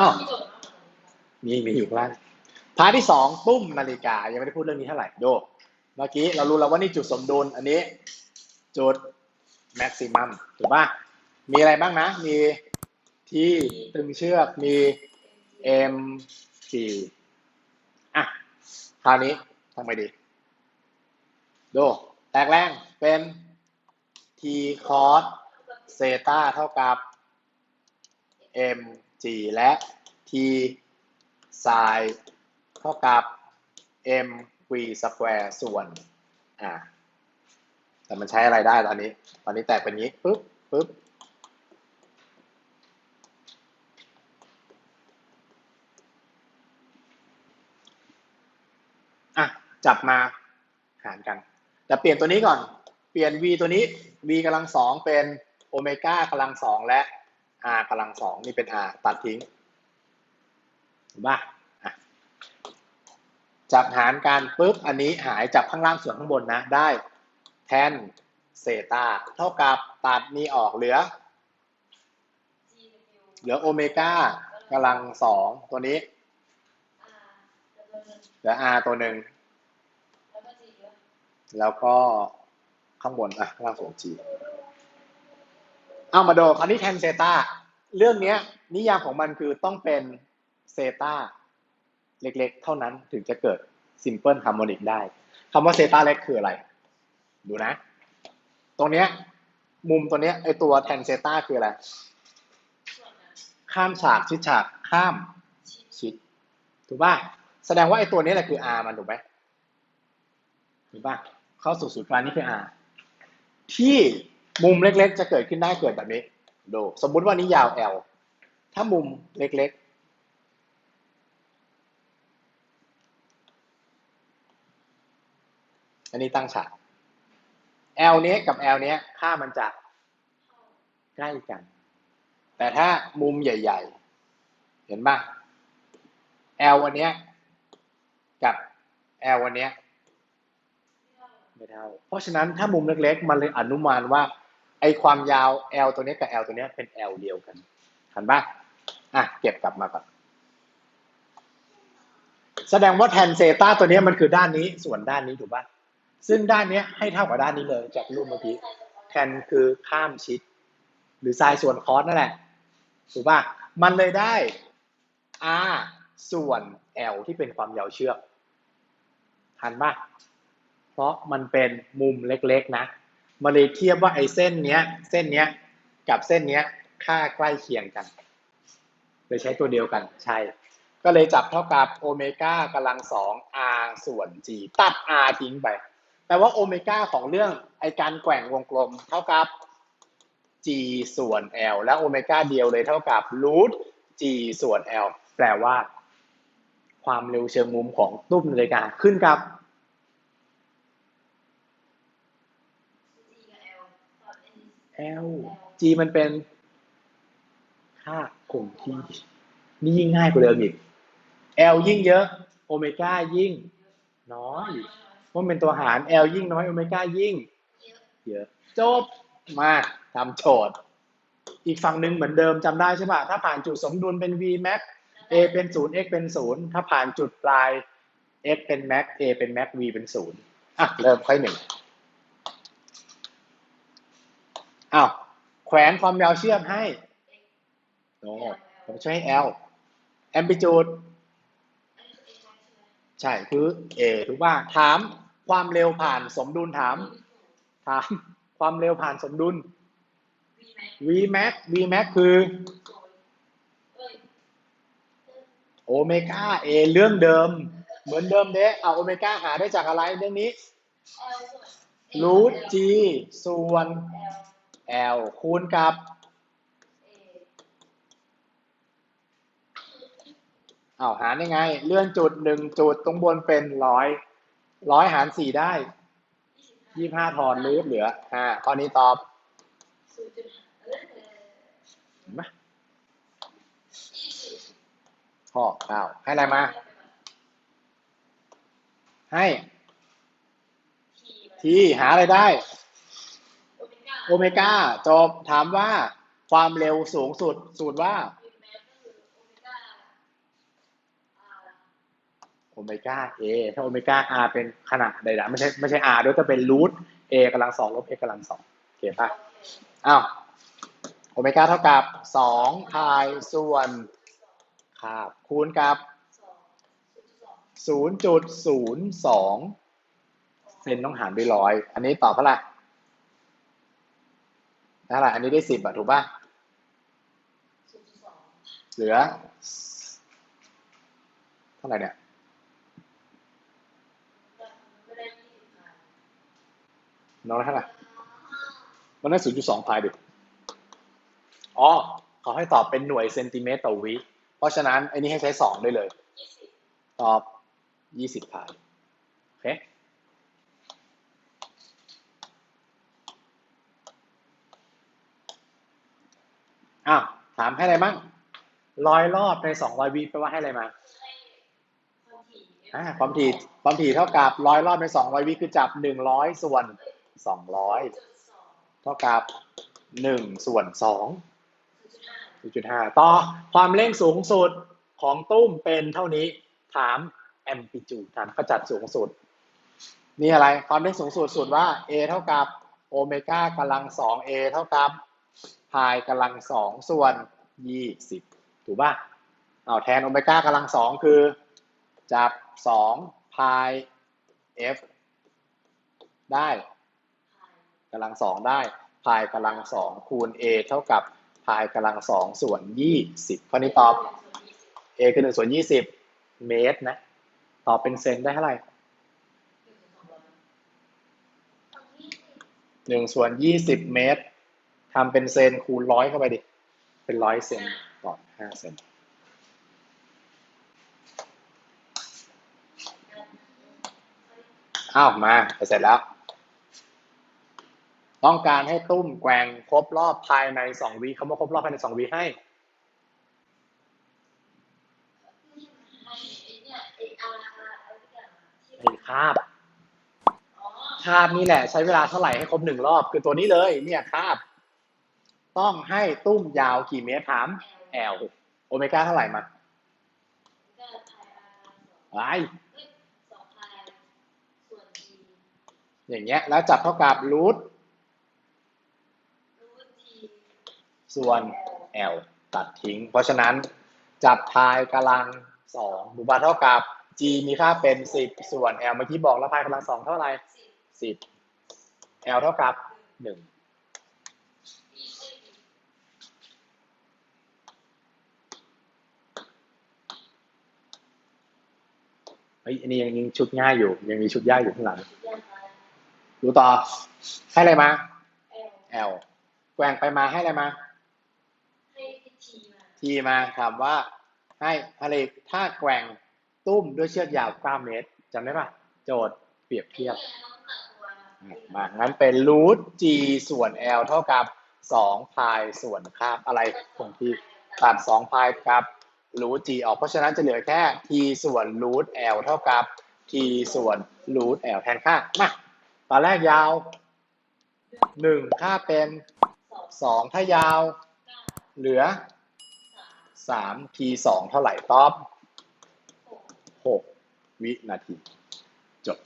อ้าวมีมีอยู่ข้างล่างพาร์ทที่สองตุ้มนาฬิกา ยังไม่ได้พูดเรื่องนี้เท่าไหร่โดเมื่อกี้เรารู้แล้วว่านี่จุดสมดุล อันนี้ จุดแม็กซิมัมถูกป่ะมีอะไรบ้างนะ มีที่ตึงเชือกมี M G อะคราวนี้ทำไงดีดูแตกแรงเป็น T cos เซตาเท่ากับ M G และ T sin เท่ากับ M V square ส่วนอ่าแต่มันใช้อะไรได้ตอนนี้ ตอนนี้แตกเป็นนี้ปึ๊บปึ๊บอะจับมาหารกัน แต่เปลี่ยนตัวนี้ก่อน เปลี่ยน v ตัวนี้ v กำลังสองเป็นโอเมก้ากำลังสองและ r กำลังสองนี่เป็น r ตัดทิ้งถูกป่ะอะจับหารกันปุ๊บอันนี้หายจับข้างล่างส่วนข้างบนนะได้แทนเซตาเท่ากับตัดนี้ออกเหลือ เหลือโอเมก้ากำลังสองตัวนี้เหลือ r ตัวหนึ่งแล้วก็ข้างบนอะข้างล่างส่วน g เอามาดูคราวนี้แทนเซตาเรื่องเนี้ยนิยามของมันคือต้องเป็นเซตาเล็กๆ เท่านั้นถึงจะเกิดซิมเพิลฮาร์โมนิกได้คำว่าเซตาเล็กคืออะไร ดูนะ ตรงเนี้ยมุมตัวเนี้ยไอตัวแทนเซตาคืออะไร ข้ามฉากชิดฉากข้ามชิด ถูกป่ะ แสดงว่าไอตัวนี้แหละคือ r มันถูกไหมถูกป่ะ เข้าสู่ศูนย์กลางนี่คือ r ที่ มุมเล็ก ๆ จะเกิดขึ้นได้เกิดแบบนี้ดูสมมุติว่านี้ยาว L ถ้ามุมเล็ก ๆ อันนี้ตั้งฉาก L เนี้ยกับ L เนี้ยค่ามันจะใกล้กัน แต่ถ้ามุมใหญ่ ๆ เห็นป่ะ L วันเนี้ยกับ L วันเนี้ยไม่เท่า เพราะฉะนั้นถ้ามุมเล็ก ๆ มันเลยอนุมานว่า ไอความยาว L ตัวนี้กับ L ตัวนี้เป็น L เดียวกันทันปะอะเก็บกลับมาก่อนแสดงว่าแทนเซตาตัวนี้มันคือด้านนี้ส่วนด้านนี้ถูกปะซึ่งด้านนี้ให้เท่ากับด้านนี้เลยจากรูปเมื่อกี้แทนคือข้ามชิด หรือไซน์ส่วนคอสนั่นแหละถูกปะมันเลยได้ R ส่วน L ที่เป็นความยาวเชือกทันปะเพราะมันเป็นมุมเล็กๆนะ มาเลยเทียบว่าไอ้เส้นเนี้ย เส้นเนี้ย กับเส้นเนี้ย ค่าใกล้เคียงกันเลยใช้ตัวเดียวกัน ใช่ ก็เลยจับเท่ากับโอเมก้ากำลังสอง r ส่วน g ตัด r ทิ้งไปแปลว่าโอเมก้าของเรื่องไอการแกว่งวงกลมเท่ากับ g ส่วน l และโอเมก้าเดียวเลยเท่ากับรูท g ส่วน l แปลว่า ความเร็วเชิงมุมของตุ้มนาฬิกาขึ้นกับ L G มันเป็นค่าคงที่ นี่ยิ่งง่ายกว่าเดิมอีก L ยิ่งเยอะโอเมก้ายิ่ง น้อยเพราะมันเป็นตัวหาร L ยิ่งน้อยโอเมก้ายิ่ง เยอะจบมาทำโจทย์ อีกฝั่งหนึ่งเหมือนเดิมจำได้ใช่ปะถ้าผ่านจุดสมดุลเป็น v max a เป็น 0 x เป็น 0 ถ้าผ่านจุดปลาย x เป็น max a เป็น max v เป็น 0อะเริ่มค่อยหนึ่ง อ้าวแขวนความยาวเชือกให้โอ้ผมใช้ให้ L amplitude ใช่คือ A ถูกป่ะถามความเร็วผ่านสมดุลถาม ถามความเร็วผ่านสมดุล V max V max คือโอเมก้า A เรื่องเดิม เหมือนเดิมเด้เอาโอเมก้าหาได้จากอะไรเรื่องนี้รูท G ส่วน L คูณกับอ้าวหารยังไง เลื่อนจุดหนึ่งจุดตรงบนเป็นร้อยร้อยหารสี่ได้ยี่ห้าทอนรูทเหลือห้าข้อนี้ตอบเห็นไหมข้อเก้าให้อะไรมา ให้ ทีหาอะไรได้ โอเมก้าจบถามว่าความเร็วสูงสุด สูตรว่าโอเมก้า a ถ้าโอเมก้า r เป็นขนาดใดๆไม่ใช่ไม่ใช่ r ด้วยจะเป็นรูท a กำลังสองลบ x กำลังสองโอเคป่ะอ้าวโอเมก้าเท่ากับสองพายส่วนครับคูณกับศูนย์จุดศูนย์สองเซนต้องหารด้วยร้อย อันนี้ตอบเท่าไหร่ เท่าไหร่อันนี้ได้สิบอะถูกป่ะเหลือ เท่าไหร่เนี่ยน้องได้เท่าไหร่มันได้ศูนย์จุดสองพายดิอ๋อเขาให้ตอบเป็นหน่วยเซนติเมตรต่อวิ เพราะฉะนั้นไอ้นี่ให้ใช้สองได้เลย ตอบยี่สิบพาย โอเค อ้าว ถามให้อะไรมั่งร้อยรอบในสองร้อยวิแปลว่าให้อะไรมาอ่าความถี่ความถี่เท่ากับร้อยรอบในสองร้อยวิคือจับหนึ่งร้อยส่วนสองร้อยเท่ากับหนึ่งส่วนสองจุดห้าต่อความเร่งสูงสุดของตุ้มเป็นเท่านี้ถามแอมพลิจูดถามขจัดสูงสุดนี่อะไรความเร่งสูงสุดสุดว่า a เท่ากับโอเมก้ากำลังสอง a เท่ากับ พายกำลังสองส่วนยี่สิบถูกป่ะเอาแทนโอเมก้ากำลังสองคือจับสองพาย f ได้กำลังสองได้พายกำลังสองคูณ a เท่ากับพายกำลังสองส่วนยี่สิบข้อนี้ตอบ a คือหนึ่งส่วนยี่สิบเมตรนะตอบเป็นเซนได้เท่าไหร่หนึ่งส่วนยี่สิบเมตร ทำเป็นเซนคูณร้อยเข้าไปดิ เป็นร้อยเซนตอห้าเซนอ้าวมาไปเสร็จแล้ว ต้องการให้ตุ้มแกว่งครบรอบภายในสองวิคำว่าครบรอบภายในสองวิให้ไอ้คาบคาบนี่แหละ ใช้เวลาเท่าไหร่ให้ครบหนึ่งรอบ คือตัวนี้เลย เนี่ยคาบ ต้องให้ตุ้มยาวกี่เมตรถามแอลโอเมก้าเท่าไหร่มาไออย่างเงี้ย แล้วจับเท่ากับรูทส่วน L ตัดทิ้ง เพราะฉะนั้นจับพายกำลังสองบุบาเท่ากับ G มีค่าเป็นสิบส่วน L เมื่อกี้บอกแล้วพายกำลังสองเท่าไหร่สิบ L เท่ากับหนึ่ง เฮ้ยอันนี้ยังยังชุดง่ายอยู่ ยังมีชุดยากอยู่ข้างหลังดูต่อ ให้อะไรมา L แกว่งไปมาให้อะไรมาทีมาถามว่า ให้อะไรถ้าแกว่งตุ้มด้วยเชือกยาว9เมตรจำได้ปะโจทย์เปรียบเทียบมางั้นเป็นรูท g ส่วน l เท่ากับ2พายส่วนคาบอะไรคงที่ตัด2พายกับ รูท g ออก เพราะฉะนั้นจะเหลือแค่ t ส่วนรูท l เท่ากับ t ส่วนรูท l แทนค่ามาตอนแรกยาว 1 ค่าเป็น 2 ถ้ายาว เหลือ 3 t 2เท่าไหร่ตอบ 6 วินาที จบ